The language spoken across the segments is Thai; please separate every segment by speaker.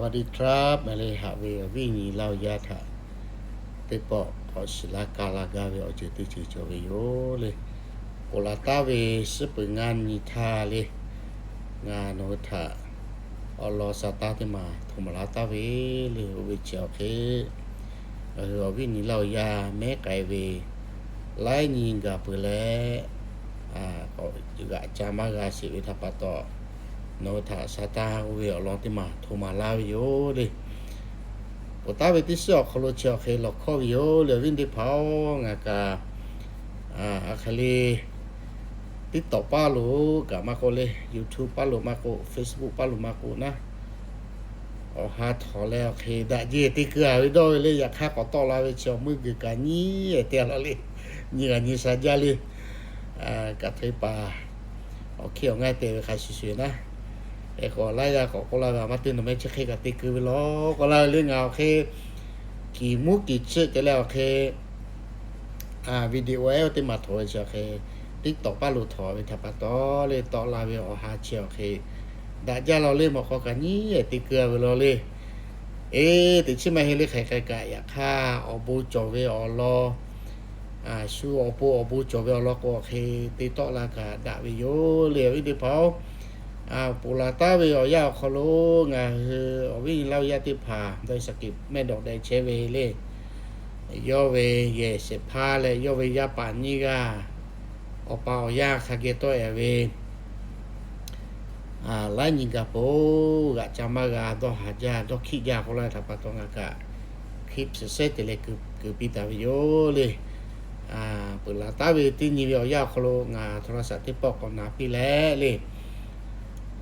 Speaker 1: วัสดีครับมาเลยหาเววินีเล่ายาถะเตปอขอศิลากาลากาเวอเจติจิจเวโยเลยโอลาตาเวสเปงานนิทาเลยงานโนทะอลอสตาเตมาทุมลาตาเวเลยเวเจโอเคเออวินีเล่ายาแม่ไกเวไล่ยิงกับเป โนทาซาตาเวอลองติมาโทมาลาวิโอเลยปตาเวติสอกโลชียวเคลอกคอวิโอเหลวินดิเผางากาอ่าอาคลีติดต่อป้าลูกับมาโกเลยยูทูบป้าลูมาโกเฟซบุ๊กป้าลูมาโกนะโอ้ฮาถอแล้วเคดะเยติกลืวิดอยเลยอยากฆ่าก็ต่อลาเวเชียวมือกกันนี้เตียละเลยนี่กันนี้สัญญาเลยอ่ากะเทปาโอเคเอาง่ายเตะใครสวยๆนะ เอกอไล่ยาของคนเราแบมาตื่นตรงไม่ใช่แค่กติกือไปล้อก็เล่าเรื่องเงえこうライダーここらが待ってるのめっちゃけがってくるろこらるんがけきむきちってらけあビデオえてまとえちゃติ๊กตอกป้าหลุดถอไปทับปะตอเลยตอลาเวอฮาเชียวเคดาจ้าเราเล่มามอกันนี่ติเกลือไปเราเลยเอติชิมาเฮลิไข่ไก่ไก่อยากฆ่าอบูจอเวอลออาชูออบูอบูจอเวอลอก็เคติตอลากาดาวิโยเลวิดิเผ อาปุลาตาวิอยาวคโลงาคือวิ่งเล่ายาติพาโดยสกิบแม่ดอกแดงเชเวเลย่อเวเยเสพาเลยยอเวยาปานิกาอปาอยาคาเกโตเอเวอ่าลายิงกาโบกะจามากาดอหาจาดอขี้ยาคนละทับปะตองอากาคลิปเสร็จเลยคือคือปิตาวิโยเลยอ่าปุลาตาวิตินิวิอยาวคโลงาโทรศัพท์ที่ปอกกับนาพี่แล้วเลย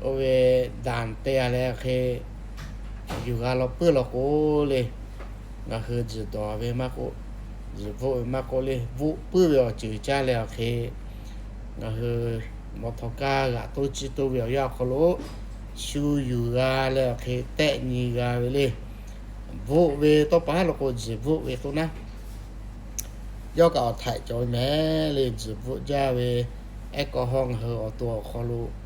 Speaker 1: โกเลยวุเพื่อเราจืดจ้าแล้วเคก็คือหมดทอกากะตัวจิตตัวเวียยาคโล su yu ga le ke te ni ga le vô về to pa lo ko ji vô về to na yo ka thai cho me le ji vô ja về e ko hong he o to kho lu à xong mà cho lo ko ke te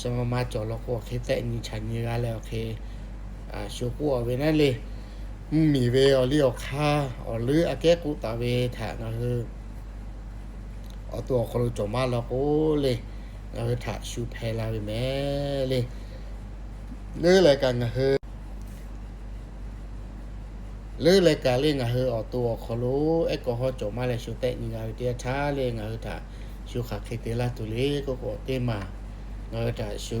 Speaker 1: สมมาจอลก็เคแต่นี่ฉันนี่ละแล้วเคอ่าชูกัวเวนั่นเลยมีเวอเรียกค่าอหรืออาแกกุตาเวถานะคือเอาตัวคนจมาแล้วก็เลยนะคือถาชูแพลาไปแม่เลยเลื่อรายการนะคือเลื่อรายการเล่นนะคือออาตัวคนรู้แอลกอฮอล์มาเลยชูเตะนี่นะเดียช้าเลยนะคือถ้า ชูขาเคเตลาตุลีก็โกเตมานอกจะชู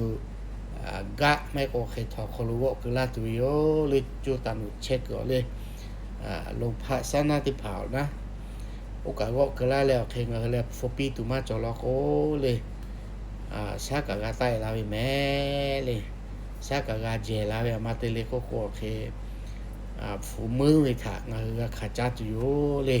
Speaker 1: กะไม่โอเคทอครุวคือลาตุโยหรือจูตามุเช็ดก็เลยลงพระสนาติเผานะโอกาสว่าคืลาแล้วเคงเอแล้วฟปีตุมาจอลโกเลยชากากาใต้ลาวิแม่เลยชากากาเจลาวิมาเตเลก็โอเคฟูมือวิถะเงือขาจัดอยู่เลย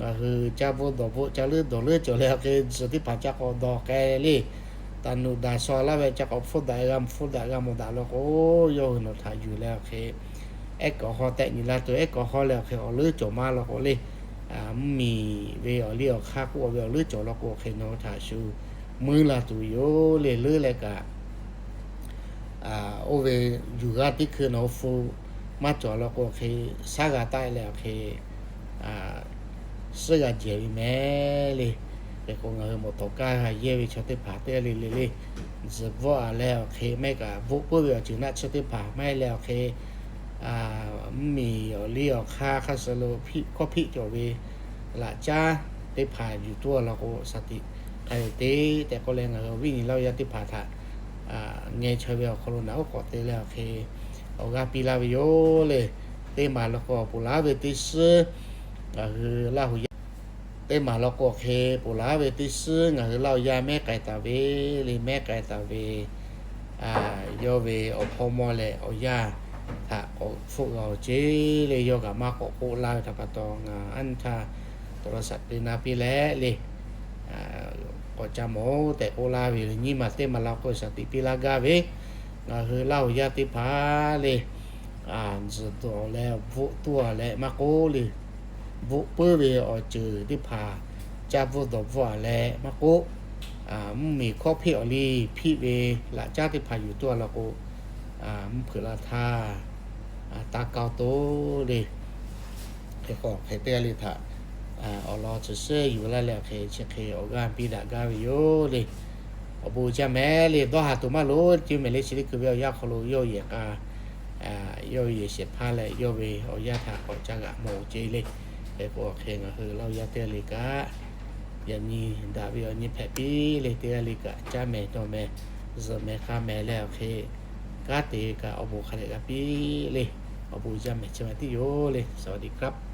Speaker 1: ล้ววิ่งเราอยากที่พาก็คือจะ vụ ดอก vụ จะเลือดดอกเลือดจะแล้วคือจะที่พาจะก็ดอกแก่เลยตอนนู้ดาซอแล้วไปจะก็ฟุตได้กำฟุตได้กำหมดแล้วก็โยนถ่ายอยู่แล้วคือเอ็กก็ฮอแต่นี่และตัวเอ็กก็ฮอแล้วคือเอาเลือดจบมาแล้วก็เลยอ่ามีเวอเลียวค่ากูเวอลือจอลกูเคโนทายชูมือละตุโยเลลือเลกะอ่าโอเวอยู่กาติคือโนฟูมาจอลกูเคซากาไตแล้วเคอ่า ya jevi mele ke kong ha mo to ka ha yevi chote pha te le le le zvo ale o ke me ka vu pu ya chi na chote pha me le o ke a mi o li o kha kha sa lo phi ko phi cho ve la cha te pha yu tu la ko sa ti ai te te ko le nga vi ni lao ya te pha tha a nge chhe ve ko lo na ko te le o ke o ga pi la ve yo le te ma lo ko pu la ve ti se ก็คือลาหุ เต้มาเราก็เคปุระเวติซึ่งหรือเรายาแม่ไก่ตาเวหรือแม่ไก่ตาเวอ่าโยเวอพอมอเลอยาถ้าอฟุกเราเจเลยโยกับมากกุลาทับตองอันทาโทรศัพท์ดีนาพี่แลเลยอ่าก็จำโมแต่โอลาเวนี่มาเต้มาเราก็สติพิลากาเวก็คือเล่ายาติพาเลยอ่านสุดตัวแล้วผู้ตัวและมากกุลี บุปเวอจือที่พาจาบุตรว่าและมะกุอ่ามีข้อพี่อลีพี่เวละจ้าที่พาอยู่ตัวเราก็อ่าเผื่อละทาอ่าตาเกาโตเลยไอ้ก็ไอ้เตลิทะอ่าอรอจะเสื้ออยู่แล้วแหละเคเชเคออกานปีดากาวิโยเลยอบูจาแม่เลยต้อหาตัวมาโลจิมเมเลชิลิคือเวียยาคโลโยเยกาอ่าโยเยเสียผ้าเลยโยเวออยาถาออกจากะโมเจเลย ไอพวกเคงก็คือเราอยาเตลิกะยันนี้ดาวิอันนี้แผปีเลยเตลิกะจ้าแม่ตัวแม่จะแม่ข้าแม่แล้วเคกาเตกะอบูคลิกะปีเลยอบูจ้าแม่ชมาติโยเลยสวัสดีครับ